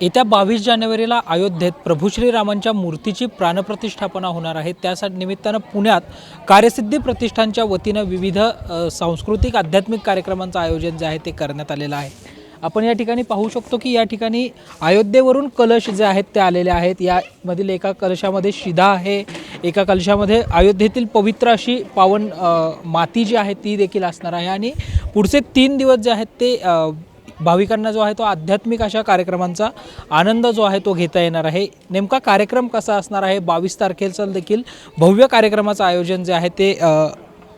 येत्या बावीस जानेवारीला अयोध्येत प्रभू श्रीरामांच्या मूर्तीची प्राणप्रतिष्ठापना होणार आहे. त्यासाठी निमित्तानं पुण्यात कार्यसिद्धी प्रतिष्ठानच्या वतीनं विविध सांस्कृतिक आध्यात्मिक कार्यक्रमांचं आयोजन जे आहे ते करण्यात आलेलं आहे. आपण या ठिकाणी पाहू शकतो की या ठिकाणी अयोध्येवरून कलश जे आहेत ते आलेले आहेत. यामधील एका कलशामध्ये शिधा आहे. एका कलशामध्ये अयोध्येतील पवित्र अशी पावन माती जी आहे ती देखील असणार आहे. आणि पुढचे तीन दिवस जे आहेत ते भाविकांना जो आहे तो आध्यात्मिक अशा कार्यक्रमांचा आनंद जो आहे तो घेता येणार आहे. नेमका कार्यक्रम कसा असणार आहे? बावीस तारखेचं देखील भव्य कार्यक्रमाचं आयोजन जे आहे ते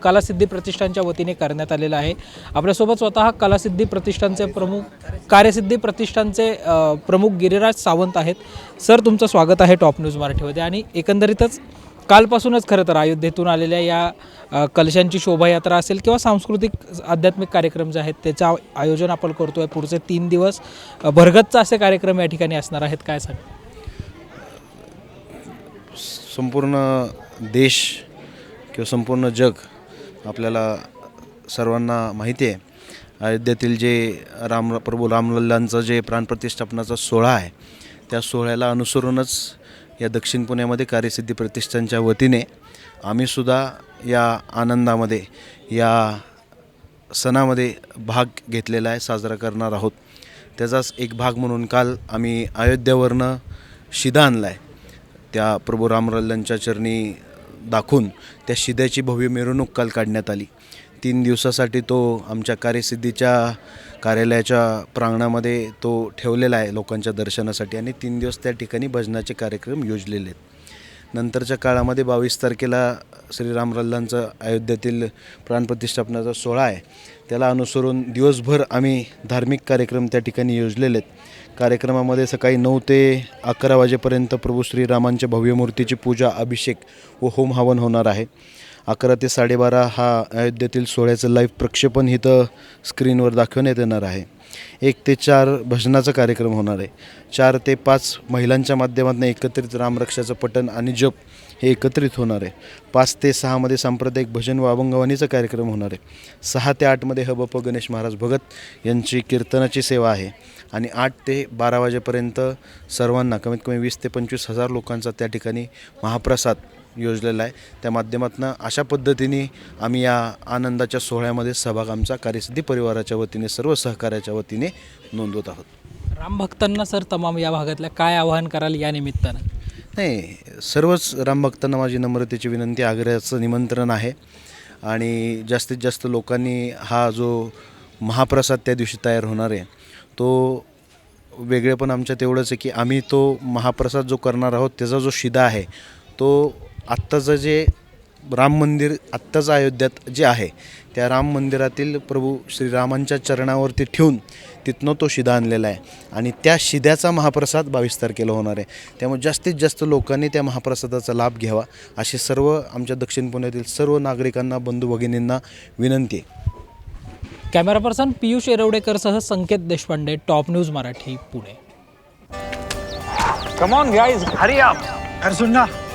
कलासिद्धी प्रतिष्ठानच्या वतीने करण्यात आलेलं आहे. आपल्यासोबत स्वतः कलासिद्धी प्रतिष्ठानचे प्रमुख कार्यसिद्धी प्रतिष्ठानचे प्रमुख गिरिराज सावंत आहेत. सर तुमचं स्वागत आहे टॉप न्यूज मराठीमध्ये आणि एकंदरीतच कालपासूनच खरं तर अयोध्येतून आलेल्या या कलशांची शोभायात्रा असेल किंवा सांस्कृतिक आध्यात्मिक कार्यक्रम जे आहेत त्याचं आयोजन आपण करतो आहे पुढचे तीन दिवस भरगतचा असे कार्यक्रम या ठिकाणी असणार आहेत. काय सांग संपूर्ण देश किंवा संपूर्ण जग आपल्याला सर्वांना माहिती आहे. अयोध्येतील जे राम प्रभू रामलल्लांचं जे प्राणप्रतिष्ठापनाचा सोहळा आहे त्या सोहळ्याला अनुसरूनच या दक्षिण पुण्यामध्ये कार्यसिद्धी प्रतिष्ठानच्या वतीने आम्हीसुद्धा या आनंदामध्ये या सणामध्ये भाग घेतलेला आहे साजरा करणार आहोत. त्याचाच एक भाग म्हणून काल आम्ही अयोध्यावरनं शिदा आणला आहे त्या प्रभू रामलल्लांच्या चरणी दाखवून त्या शिद्याची भव्य मिरवणूक काल काढण्यात आली. तीन दिवसासाठी तो आमच्या कार्यसिद्धीच्या कार्यालयाच्या प्रांगणामध्ये तो ठेवलेला आहे लोकांच्या दर्शनासाठी आणि तीन दिवस त्या ठिकाणी भजनाचे कार्यक्रम योजलेले आहेत. नंतरच्या काळामध्ये बावीस तारखेला श्रीरामलल्लांचं अयोध्येतील प्राणप्रतिष्ठापनाचा सोहळा आहे. त्याला अनुसरून दिवसभर आम्ही धार्मिक कार्यक्रम त्या ठिकाणी योजलेले आहेत. कार्यक्रमामध्ये सकाळी नऊ ते अकरा वाजेपर्यंत प्रभू श्रीरामांच्या भव्य मूर्तीची पूजा अभिषेक व होम हवन होणार आहे. अकरा ते साडेबारा हा अयोध्येतील सोहळ्याचं लाईव्ह प्रक्षेपण इथं स्क्रीनवर दाखवण्यात येणार आहे. एक ते चार भजनाचा कार्यक्रम होणार आहे. चार ते पाच महिलांच्या माध्यमातून एकत्रित रामरक्षाचं पठण आणि जप हे एकत्रित होणार आहे. पाच ते सहामध्ये सांप्रदायिक भजन व अभंगवाणीचा कार्यक्रम होणार आहे. सहा ते आठमध्ये हबप गणेश महाराज भगत यांची कीर्तनाची सेवा आहे आणि आठ ते बारा वाजेपर्यंत सर्वांना कमीत कमी वीस ते पंचवीस हजार लोकांचा त्या ठिकाणी महाप्रसाद योजलेला आहे. त्या माध्यमातून अशा पद्धतीने आम्ही या आनंदाच्या सोहळ्यामध्ये सहभाग आमचा कार्यसिद्धी परिवाराच्या वतीने सर्व सहकार्याच्या वतीने नोंदवत आहोत. राम भक्तांना सर तमाम या भागातल्या काय आवाहन कराल या निमित्तानं? नाही सर्वच रामभक्तांना माझी नम्रतेची विनंती आग्रहाचं निमंत्रण आहे. आणि जास्तीत जास्त लोकांनी हा जो महाप्रसाद त्या दिवशी तयार होणार आहे तो वेगळेपण आमच्यात एवढंच आहे की आम्ही तो महाप्रसाद जो करणार आहोत त्याचा जो शिदा आहे तो आत्ताचं जे राम मंदिर आत्ताचं अयोध्यात जे आहे त्या राम मंदिरातील प्रभू श्रीरामांच्या चरणावरती ठेवून तिथनं तो शिदा आणलेला आहे. आणि त्या शिद्याचा महाप्रसाद बावीस तारखेला होणार आहे. त्यामुळे जास्तीत जास्त लोकांनी त्या महाप्रसादाचा लाभ घ्यावा अशी सर्व आमच्या दक्षिण पुण्यातील सर्व नागरिकांना बंधू भगिनींना विनंती आहे. Camera person Piyush एरवडेकरसह Sanket Deshpande top news Marathi Pune. On, guys, hurry up. अरे